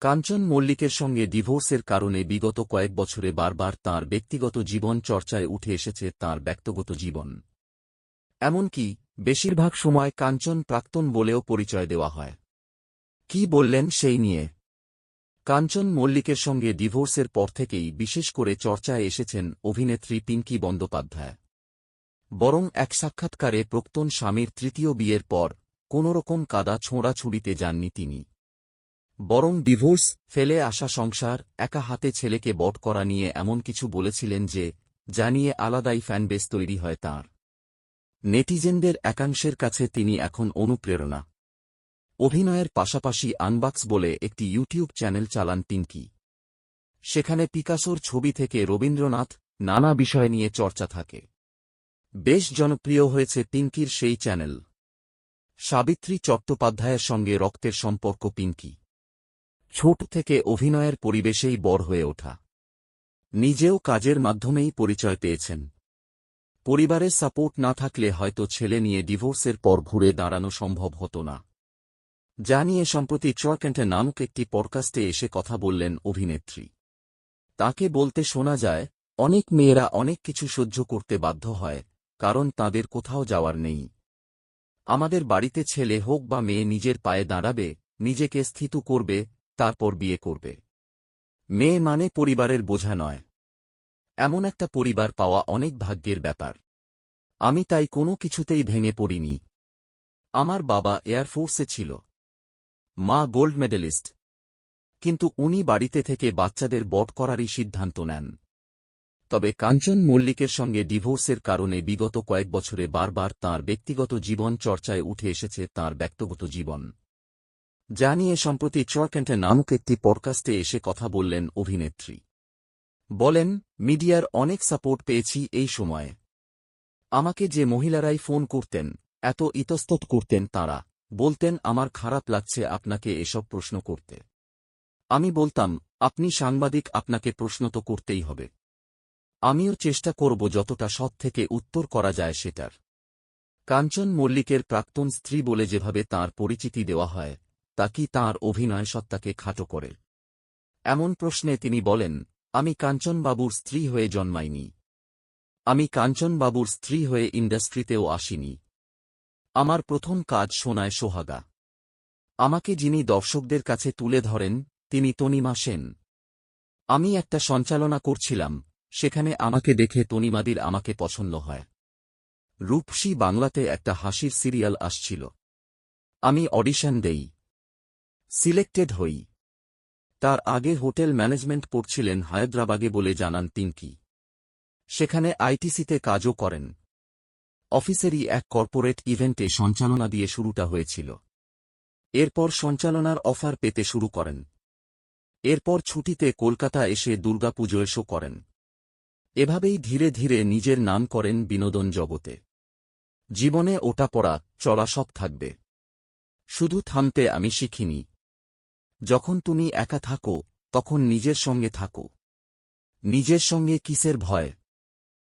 কাঞ্চন মল্লিকের সঙ্গে ডিভোর্সের কারণে বিগত কয়েক বছরে বারবার তার ব্যক্তিগত জীবন চর্চায় উঠে এসেছে তার ব্যক্তিগত জীবন। এমনকি, বেশিরভাগ সময় কাঞ্চন প্রাক্তন বলেও পরিচয় দেওয়া হয়। কি বললেন সেই নিয়ে? কাঞ্চন মল্লিকের সঙ্গে ডিভোর্সের পর থেকেই বিশেষ করে চর্চায় এসেছেন অভিনেত্রী পিঙ্কি বন্দ্যোপাধ্যায়। বরং এক সাক্ষাৎকারে প্রাক্তন স্বামীর তৃতীয় বিয়ের পর কোনোরকম কাদা ছোঁড়াছুড়িতে যাননি তিনি। বরং ডিভোর্স, ফেলে আসা সংসার, একা হাতে ছেলেকে বট করা নিয়ে এমন কিছু বলেছিলেন যে জানিয়ে আলাদাই ফ্যানবেস তৈরি হয় তাঁর। নেটিজেনদের একাংশের কাছে তিনি এখন অনুপ্রেরণা। অভিনয়ের পাশাপাশি আনবাক্স বলে একটি ইউটিউব চ্যানেল চালান পিঙ্কি সেখানে পিকাসোর ছবি থেকে রবীন্দ্রনাথ নানা বিষয় নিয়ে চর্চা থাকে। বেশ জনপ্রিয় হয়েছে পিঙ্কির সেই চ্যানেল। সাবিত্রী চট্টোপাধ্যায়ের সঙ্গে রক্তের সম্পর্ক পিঙ্কি ছোট থেকে অভিনয়ের পরিবেশেই বড় হয়ে ওঠা। নিজেও কাজের মাধ্যমেই পরিচয় পেয়েছেন। পরিবারের সাপোর্ট না থাকলে হয়তো ছেলে নিয়ে ডিভোর্সের পর ঘুরে দাঁড়ানো সম্ভব হতো না। যা নিয়ে সম্প্রতি ট্রকেন্টে নামক একটি পডকাস্টে এসে কথা বললেন অভিনেত্রী। তাকে বলতে শোনা যায়, অনেক মেয়েরা অনেক কিছু সহ্য করতে বাধ্য হয়, কারণ তাদের কোথাও যাওয়ার নেই। আমাদের বাড়িতে ছেলে হোক বা মেয়ে নিজের পায়ে দাঁড়াবে, নিজেকে স্থিত করবে তারপর বিয়ে করবে। মেয়ে মানে পরিবারের বোঝা নয়। এমন একটা পরিবার পাওয়া অনেক ভাগ্যের ব্যাপার। আমি তাই কোনো কিছুতেই ভেঙে পড়িনি। আমার বাবা এয়ারফোর্সে ছিল। মা গোল্ড মেডেলিস্ট। কিন্তু উনি বাড়িতে থেকে বাচ্চাদের বট করারই সিদ্ধান্ত নেন। তবে কাঞ্চন মল্লিকের সঙ্গে ডিভোর্সের কারণে বিগত কয়েক বছরে বারবার তার ব্যক্তিগত জীবন চর্চায় উঠে এসেছে তার ব্যক্তিগত জীবন। যা নিয়ে সম্প্রতি চরক্যান্টে নামক একটি পডকাস্টে এসে কথা বললেন অভিনেত্রী। বলেন, মিডিয়ার অনেক সাপোর্ট পেয়েছি এই সময়ে। আমাকে যে মহিলারাই ফোন করতেন, এত ইতস্তত করতেন তারা। বলতেন, আমার খারাপ লাগছে আপনাকে এসব প্রশ্ন করতে। আমি বলতাম, আপনি সাংবাদিক, আপনাকে প্রশ্ন তো করতেই হবে। আমিও চেষ্টা করব যতটা সৎ থেকে উত্তর করা যায় সেটার। কাঞ্চন মল্লিকের প্রাক্তন স্ত্রী বলে যেভাবে তার পরিচিতি দেওয়া হয় তা কি তাঁর অভিনয় সত্তাকে খাটো করে? এমন প্রশ্নে তিনি বলেন, আমি কাঞ্চনবাবুর স্ত্রী হয়ে জন্মাইনি। আমি কাঞ্চনবাবুর স্ত্রী হয়ে ইন্ডাস্ট্রিতেও আসিনি। আমার প্রথম কাজ শোনায় সোহাগা। আমাকে যিনি দর্শকদের কাছে তুলে ধরেন, তিনি তনিমা সেন। আমি একটা সঞ্চালনা করছিলাম, সেখানে আমাকে দেখে তনিমাদির আমাকে পছন্দ হয়। রূপসী বাংলাতে একটা হাসির সিরিয়াল আসছিল। আমি অডিশন দেই। সিলেক্টেড হই। তার আগে হোটেল ম্যানেজমেন্ট পড়ছিলেন হায়দ্রাবাগে বলে জানান পিঙ্কি সেখানে আইটিসিতে কাজও করেন। অফিসেরই এক কর্পোরেট ইভেন্টে সঞ্চালনা দিয়ে শুরুটা হয়েছিল। এরপর সঞ্চালনার অফার পেতে শুরু করেন। এরপর ছুটিতে কলকাতা এসে দুর্গাপুজোয় শো করেন। এভাবেই ধীরে ধীরে নিজের নাম করেন বিনোদন জগতে। জীবনে ওটা পড়া, চড়া সব থাকবে। শুধু থামতে আমি শিখিনি। যখন তুমি একা থাকো তখন নিজের সঙ্গে থাকো। নিজের সঙ্গে কিসের ভয়?